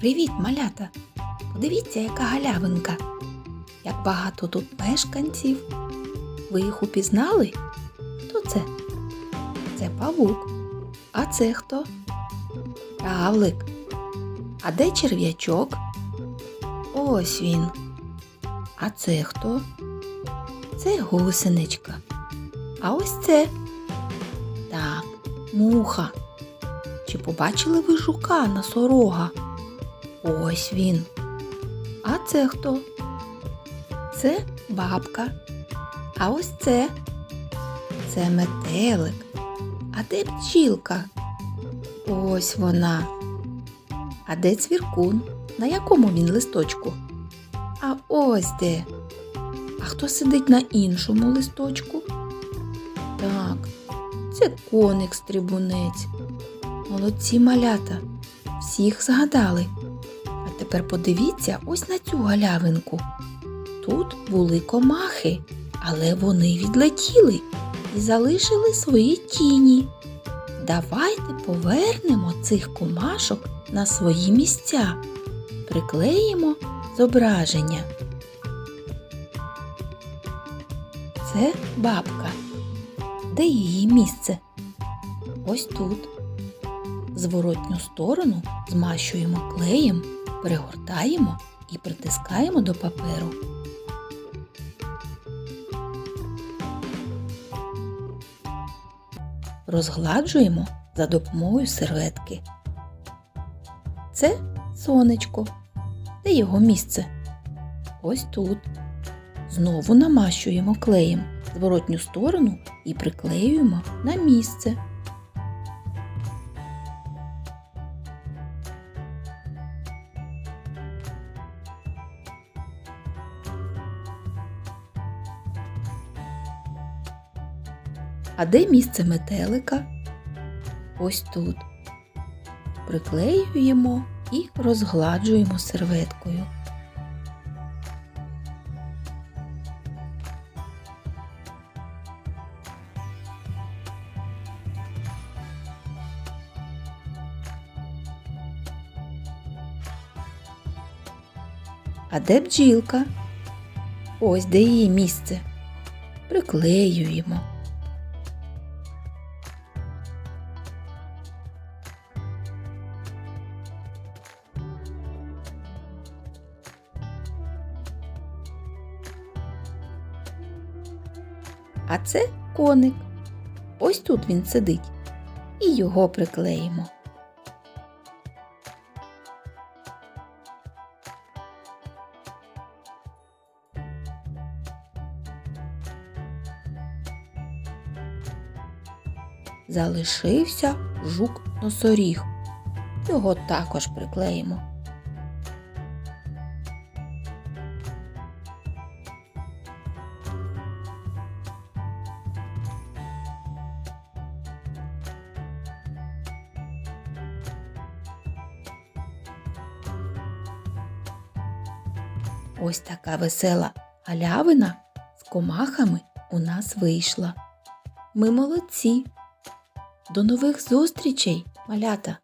Привіт, малята! Подивіться, яка галявинка. Як багато тут мешканців. Ви їх упізнали? Хто це? Це павук. А це хто? Равлик. А де черв'ячок? Ось він. А це хто? Це гусеничка. А ось це. Так, муха. Чи побачили ви жука носорога? Ось він. А це хто? Це бабка. А ось це. Це метелик. А де бджілка? Ось вона. А де цвіркун? На якому він листочку? А ось де. А хто сидить на іншому листочку? Так, це коник стрибунець. Молодці малята. Всіх згадали. Тепер подивіться ось на цю галявинку. Тут були комахи, але вони відлетіли і залишили свої тіні. Давайте повернемо цих комашок на свої місця. Приклеїмо зображення. Це бабка. Де її місце? Ось тут. Зворотню сторону змащуємо клеєм, перегортаємо і притискаємо до паперу. Розгладжуємо за допомогою серветки. Це сонечко. Де його місце? Ось тут. Знову намащуємо клеєм зворотню сторону і приклеюємо на місце. А де місце метелика? Ось тут. Приклеюємо і розгладжуємо серветкою. А де бджілка? Ось де її місце. Приклеюємо. А це коник. Ось тут він сидить. І його приклеїмо. Залишився жук носоріг. Його також приклеїмо. Ось така весела галявина з комахами у нас вийшла. Ми молодці. До нових зустрічей, малята!